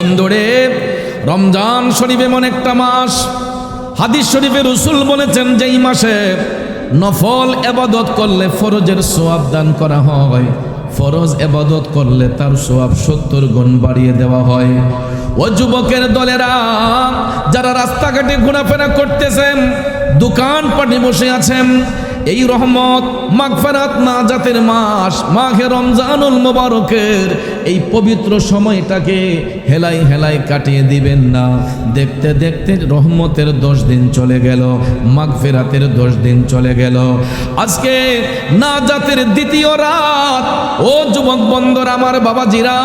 বন্ধুরে রমজান শরীফ এমন একটা মাস। হাদিস শরীফে রসুল বলেছেন যেই মাসে নফল এবাদত করলে ফরজের সোয়াব দান করা হয়। ফরজ এবাদত করলে তার সোয়াব সত্তর গুণ বাড়িয়ে দেওয়া হয়। ও যুবকের দলেরা, যারা রাস্তাঘাটে ঘোরাফেরা করতেছেন দোকান পাটে বসে আছেন এই রহমত মাগফেরাত না জাতের মাস, মাঘে রমজানুল মোবারকের এই পবিত্র সময়টাকে হেলাই হেলাই কাটিয়ে দিবেন না। দেখতে দেখতে রহমতের দশ দিন চলে গেল, মাগফেরাতের দশ দিন চলে গেল। আজকে না জাতের দ্বিতীয় রাত। ও যুবক বন্দর আমার বাবাজিরা,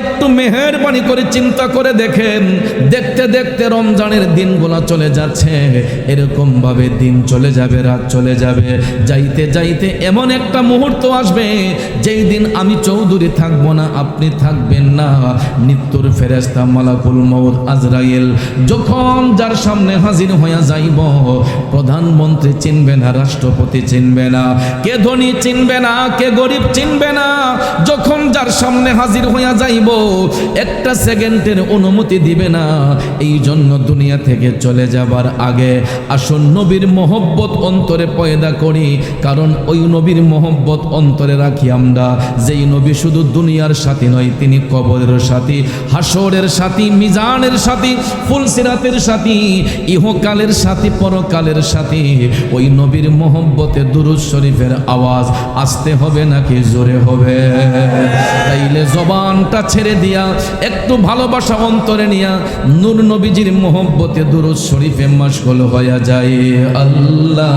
একটু মেহেরবানি করে চিন্তা করে দেখেন, দেখতে দেখতে রমজানের দিনগুলো চলে যাচ্ছে, এরকমভাবে দিন চলে যাবে, রাত চলে যাবে। যাইতে যাইতে এমন একটা মুহূর্ত আসবে, যেই দিন আমি চৌধুরী থাকব না, আপনি থাকবেন না। মৃত্যুর ফেরেস্তা মালাকুল মৌদ আজরাইল যখন যার সামনে হাজির হইয়া যাইব, প্রধানমন্ত্রী চিনবে না, রাষ্ট্রপতি চিনবে না, কে ধনী চিনবে না, কে গরিব চিনবে না। যখন যার সামনে হাজির হইয়া যাইব, একটা সেকেন্ডের অনুমতি দিবে না এই জন্য দুনিয়া থেকে চলে যাবার আগে আসুন নবীর মোহব্বত অন্তরে পয়দা করি, কারণ ওই নবীর মোহব্বত অন্তরে রাখি আমরা। যেই নবী শুধু দুনিয়ার সাথী নয়, তিনি কবরের সাথী, হাসরের সাথী, মিজানের সাথী, ফুলসিরাতের সাথী, ইহকালের সাথী, পরকালের সাথী। ওই নবীর মোহব্বতে দুরুদ শরীফের আওয়াজ আসতে হবে নাকি জোরে হবে? তাইলে জবানটা ছেড়ে দিয়া, একটু ভালোবাসা অন্তরে নিয়া, নূর নবীজির মোহব্বতে দুরুজ শরীফে মাসগুল হয়ে যায়। আল্লাহ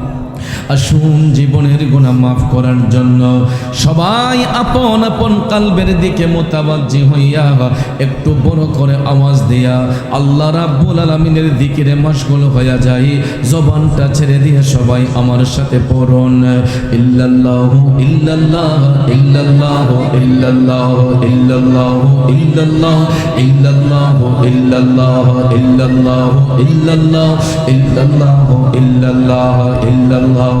আসুন জীবনের গুণা মাফ করার জন্য। সবাই আপন আপন কালবের দিকে মোতাবাজ্জি হইয়া একটু বড় করে আওয়াজ দিয়া আল্লাহ রাব্বুল আলামিনের দিকেরে মশগুল হইয়া যাই, জবানটা ছেড়ে দিয়ে সবাই আমার সাথে পড়ুন। ইল্লাল্লাহু ইল্লাল্লাহ ইল্লাল্লাহ ইল্লাল্লাহ ইল্লাল্লাহ ইল্লাল্লাহ ইল্লাল্লাহ ইল্লাল্লাহ ইল্লাল্লাহ ইল্লাল্লাহ ইল্লাল্লাহ ইল্লাল্লাহ ইল্লাল্লাহ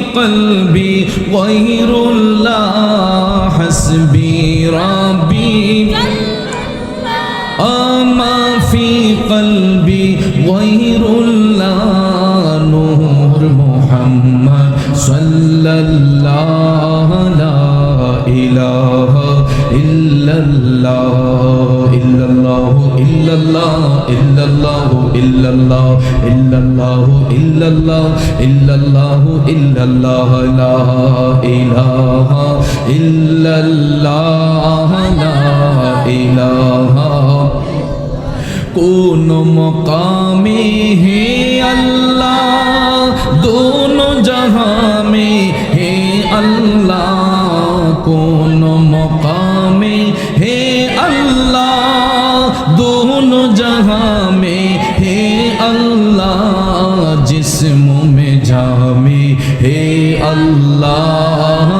قلبي غير الله حسبي ربي. أما آه، في قلبي غير الله محمد صلى الله لا إله إلا الله إلا الله إلا الله إلا الله إلا الله إلا الله إلا الله إلا الله إلا الله لا إله إلا الله لا إله কোন মকামে হে আল্লাহ